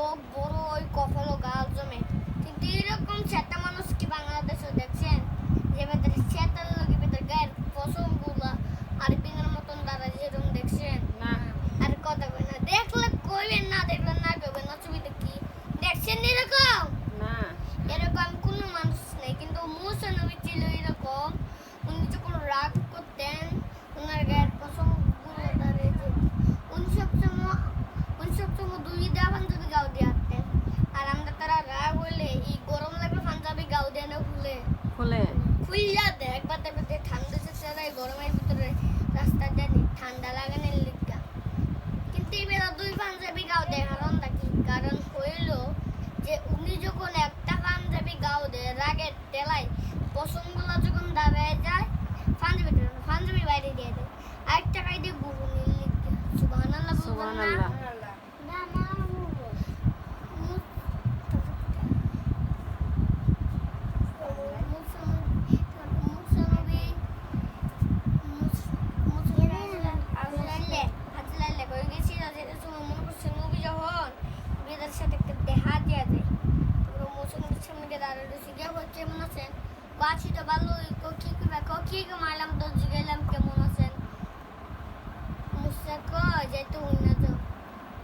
চোখ বড় ওই কপাল ও গাল জমে। কিন্তু এরকম কই কেমন আছেন? বাছি তো ভালো কো, কি কি কো, কি কি মারলাম তো জিগাইলাম? কেমন আছেন? মুসা কো যাইতে উন্না তো।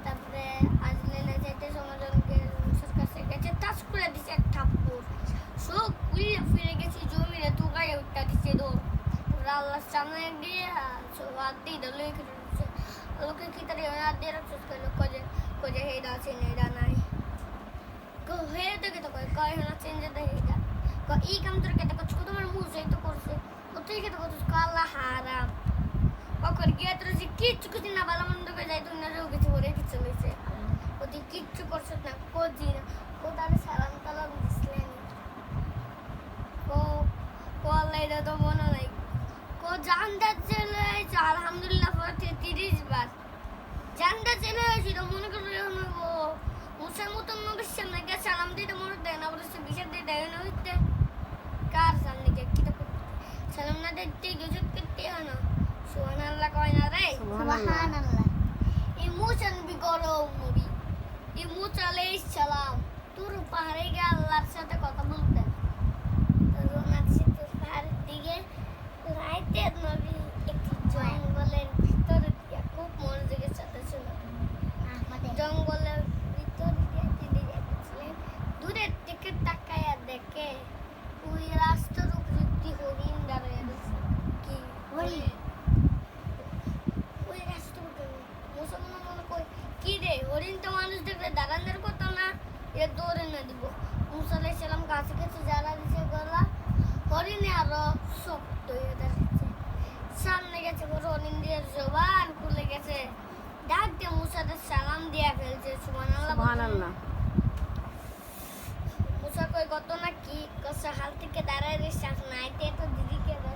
তারপরে আজলে না যাইতে সমাজনকে মুসার কাছে গেছে টাচ করে দিছে এক থাপ্পড়। সব কুইলে ফিরে গেছি জমিরে তু গায়ে উঠটা দিছে দৌড় তারপরে আল্লাহর সামনে গিয়ে সব হাত দিয়ে এখানে লোকে কি তারে হাত দিয়ে রাখছিস কইলো কজে কজে হেডা আছে নেডা নাই কো হে দেখে কয় কয় না চেঞ্জ দে হেডা ক ই কাম তোর কেতে কছ তোমার মুখ যাই তো করছে ও তুই কেতে কছ কালা হারাম ওকর গিয়ে তোর যে কিচ্ছু কিছু না ভালো মন্দ করে যাই তুই না রোগ কিছু করে কিছু লইছে ও তুই কিচ্ছু করছ না কোজি না ও তারে সালাম তালাম দিছিলেন কো কো আল্লাহ এটা তো মনে নাই কো জানদা চলে আইছে আলহামদুলিল্লাহ পড়তে তিরিশ বার জানদা চলে আসছিল মনে করে ও মুসার মতন নবীর সামনে গিয়ে সালাম দিতে মনে দেয় না বলে সে বিষয় দিয়ে দেয় না হইতে কার সামনে গিয়ে কি সালাম না দিতে গজব করতে হয় না সুহান আল্লাহ কয় না রে সুবহানাল্লাহ এই মুসা নবী গরম নবী। আলাইহিস সালাম। তোর পাহাড়ে গিয়ে আল্লাহর সাথে কথা বলতেন তোর ওনার সাথে পাহাড়ের দিকে রাইতে নবী একটি জঙ্গলের ভিতরে দিয়ে খুব মনোযোগের সাথে ছিল আমাদের জঙ্গলের ভিতর দিয়ে তিনি যাচ্ছিলেন দূরের দিকে তাকায়া দেখে ওই রাস্তার উপর একটি হরিণ দাঁড়িয়ে রয়েছে কি হরিণ? ওই রাস্তার উপরে মুসলমান মনে কই কি রে হরিণ তো মানুষ দেখলে দাঁড়ানোর কথা না এ দৌড়ে না দিব মুসা আলাইহিস সালাম গাছে কাছে যারা দিছে গলা হরিণে আরও শক্ত হয়ে দাঁড়িয়েছে সামনে গেছে হরিণ জবান খুলে গেছে। ডাক দিয়ে মুসাতে সালাম দিয়ে ফেলছে সুবহানাল্লাহ মুসা কই কত না কি কসা হাল থেকে দাঁড়ায় রে নাইতে তো দিদি কে রে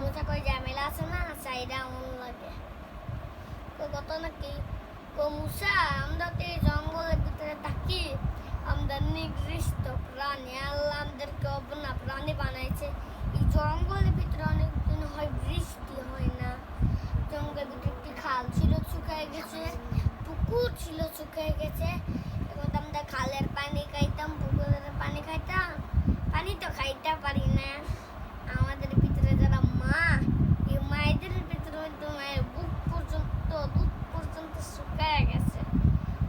মুসা কই ঝামেলা আছে না সাইডা মন লাগে। কই কত না কি? কো মুসা আমরা তো এই জঙ্গলের ভিতরে থাকি। আমরা নিকৃষ্ট প্রাণী আল্লাহ আমাদেরকে অবনা প্রাণী বানাইছে। এই জঙ্গলের ভিতরে অনেক দিন হয় বৃষ্টি হয় না। জঙ্গলের ভিতরে একটি খাল ছিল, শুকায় গেছে। পুকুর ছিল, শুকায় গেছে। এখন আমরা খালের পানি খাইতাম, পুকুরের পানি খাইতাম। পানি তো খাইতে পারি না। আমাদের ভিতরে যারা মা, এই মায়েদের ভিতরে হয়তো মায়ের বুক পর্যন্ত দুধ পর্যন্ত শুকায় গেছে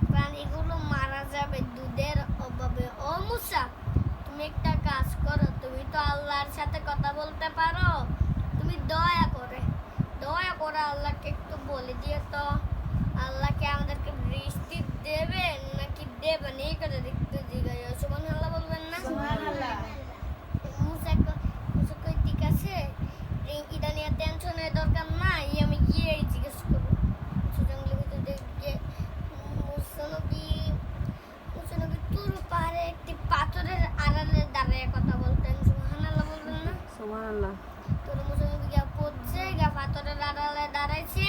প্রাণীগুলো মারা যাবে দুধের অভাবে ও মুসা তুমি একটা কাজ করো তুমি তো আল্লাহর সাথে কথা বলতে পারো তুমি দয়া করে দয়া করে আল্লাহকে একটু বলে দিয়ে তো আল্লাহকে আমাদেরকে বৃষ্টি দেবেন নাকি দেবেন এই কথা দেখতে জিজ্ঞাসা সুমান আল্লাহ বলবেন না সুবহানাল্লাহ। মুসা ক- মুসা কই ঠিক আছে এই এটা নিয়ে টেনশনের দরকার নাই আমি গিয়ে জিজ্ঞেস করব মুসা জঙ্গলের ভিতরে গিয়ে মুসা নবী মুসা নবী তুর পাহাড়ে একটি পাথরের আড়ালে দাঁড়িয়ে কথা বলতেন সুবহান আল্লাহ বলবেন না সুবহানাল্লাহ তোর মুসলমান গিয়া পড়ছে গিয়া পাথরের আড়ালে দাঁড়াইছে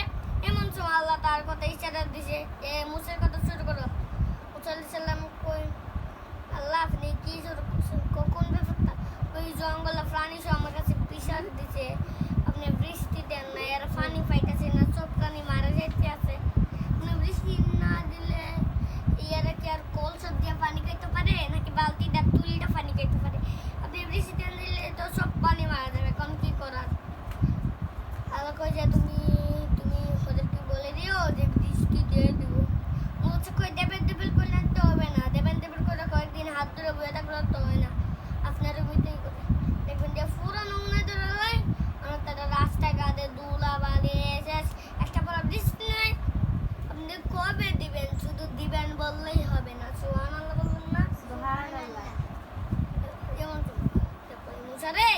এমন সময় আল্লাহ তার কথা ইশারা দিছে এ মুসের কথা শুরু করো মুসা আলাইহিস সালাম কই আল্লাহ আপনি কি শুরু করছেন কখন ব্যাপারটা ওই জঙ্গলে প্রাণী সব আমার কাছে পিসার দিছে। আপনি বৃষ্টি দেন না এর পানি পাইতেছে না সব প্রাণী মারা যাইতে আছে। আপনি বৃষ্টি না দিলে ইয়ারা কি আর কলসর দিয়ে পানি খাইতে পারে? নাকি বালতি দিয়ে তুলিটা পানি খাইতে পারে? আপনি বৃষ্টি দেন দিলে তো সব পানি মারা যাবে, এখন কি করার? আল্লাহ কই যে তুমি তুমি ওদেরকে বলে দিও যে বৃষ্টি দিয়ে দিব বলছে কই দেবেন দেবেন করলে তো হবে না দেবেন দেবেন করে কয়েকদিন হাত ধরে বয়ে থাকলে তো হয় না আপনার বুঝতেই করে দেখবেন যে পুরো নোংরা ধরে হয় আমার তারা রাস্তাঘাটে দুলা বাড়ি শেষ একটা পর বৃষ্টি নাই আপনি কবে দিবেন শুধু দিবেন বললেই হবে না সুহান আল্লাহ বলবেন না সুবহানাল্লাহ। যেমন মুসারে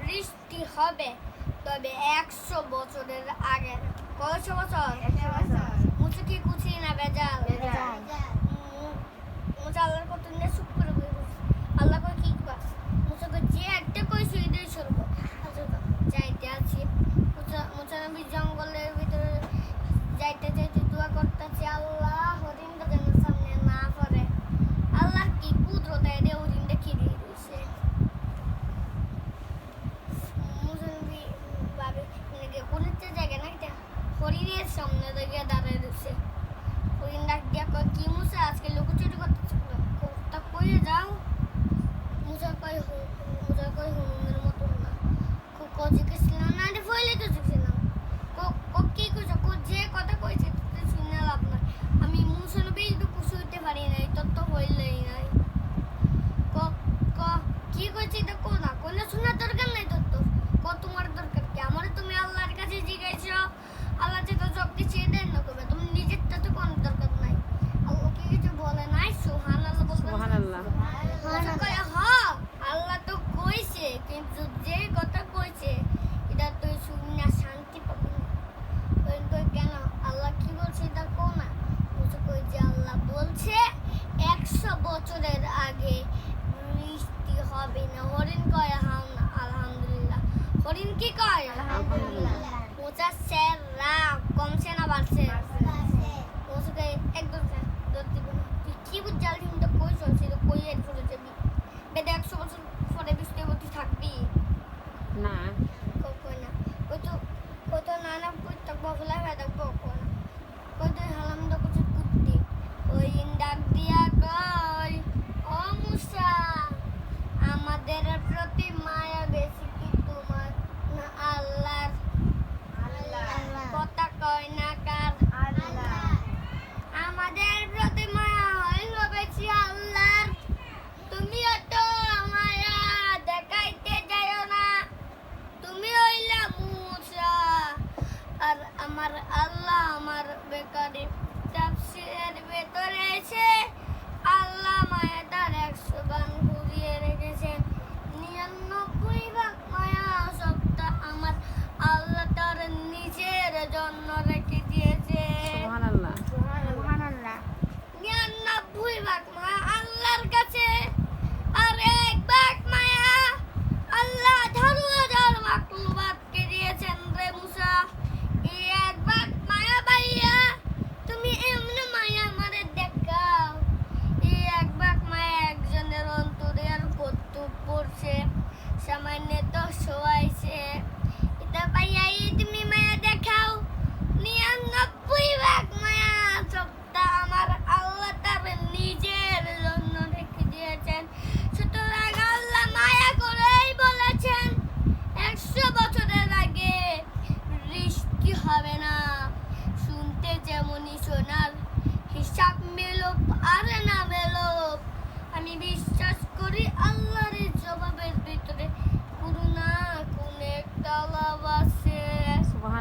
বৃষ্টি হবে তবে একশো বছরের আগে। কয়শো বছর? একশো কি কুচি না বেজাল মুসা আল্লাহর কত চুপ করে বই। আল্লাহ কই কি মুসা কই যে একটা কই সুইদের সরব। যাইতে আছি। মুসা নবী জঙ্গলের ভিতরে যাইতে যাইতে দোয়া করতেছে আল্লাহ হরিণটা যেন সামনে না পড়ে। আল্লাহ কি কুদরত এদের হরিণটা খিরি দিয়েছে মুসা নবী ভাবে কোন জায়গা না এটা হরিণের সামনে দিকে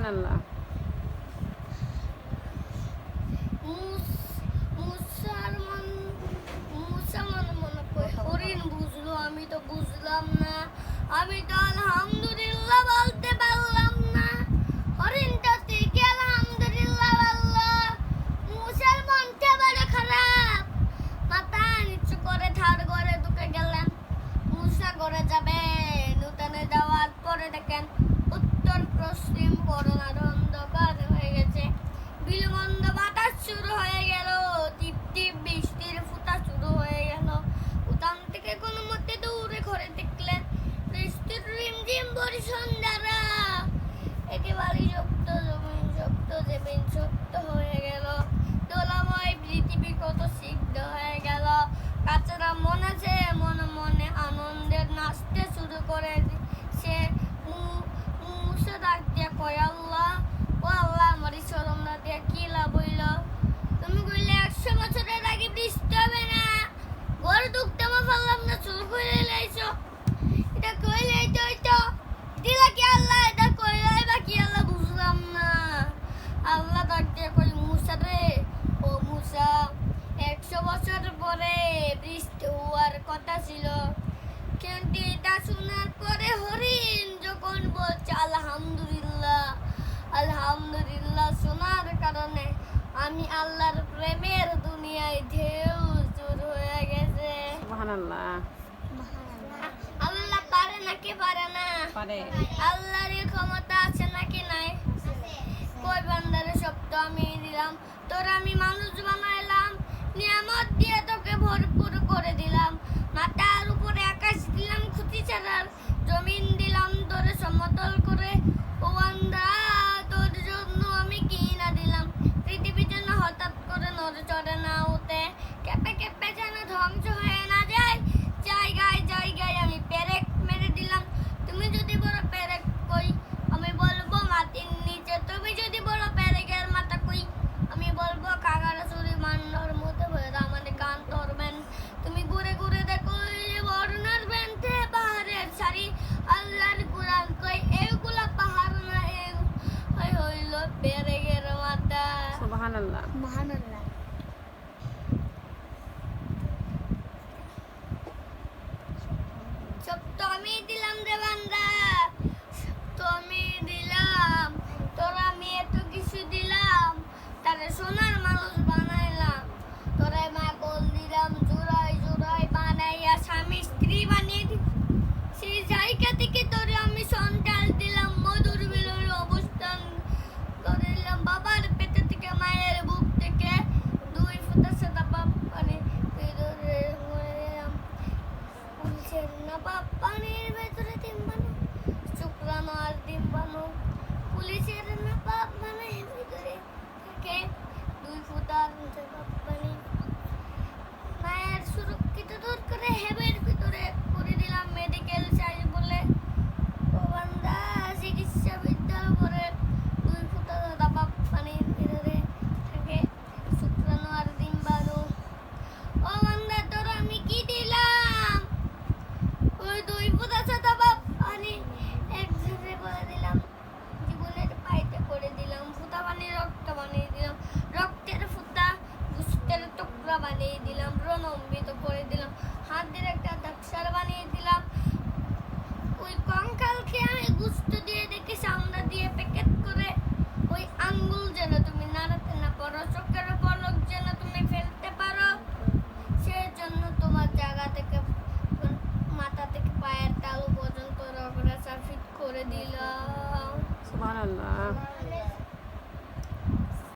আল্লাহ আমি তো বুঝলাম না আমি তো আলহামদুলিল্লাহ বলতে পারলাম না হরিণটা থেকে আলহামদুলিল্লাহ বলল মুসের মনটা বড় খারাপ মাথা নিচু করে ধার করে ঢুকে গেলেন মুসা ঘরে যাবে নূতনে যাওয়ার পরে দেখেন উত্তর পশ্চিম বড় অন্ধকার হয়ে গেছে। বিলবন্ধ বাতাস শুরু হয়ে গেল, টিপ টিপ বৃষ্টির ফুটা শুরু হয়ে গেল। উতান থেকে কোনো মতে দৌড়ে ঘরে দেখলেন বৃষ্টির রিমঝিম বড়ি সন্ধ্যারা একেবারে শক্ত জমিন শক্ত জমিন, শক্ত হয়ে গেল। পারে। আল্লাহর ক্ষমতা আছে নাকি নাই? কই বান্দারে শব্দ আমি দিলাম। তোর আমি মানুষ বানাইলাম। নিয়ামত দিয়ে তোকে ভরপুর করে দিলাম। মাথার উপরে আকাশ দিলাম খুঁটি ছাড়ার। জমিন দিলাম তোরে সমতল করে। ও বান্দা, তোর জন্য আমি কি না দিলাম। পৃথিবীর জন্য হঠাৎ করে নড়ে চড়ে না ওতে কেঁপে কেঁপে যেন ধ্বংস হয়ে महानंदा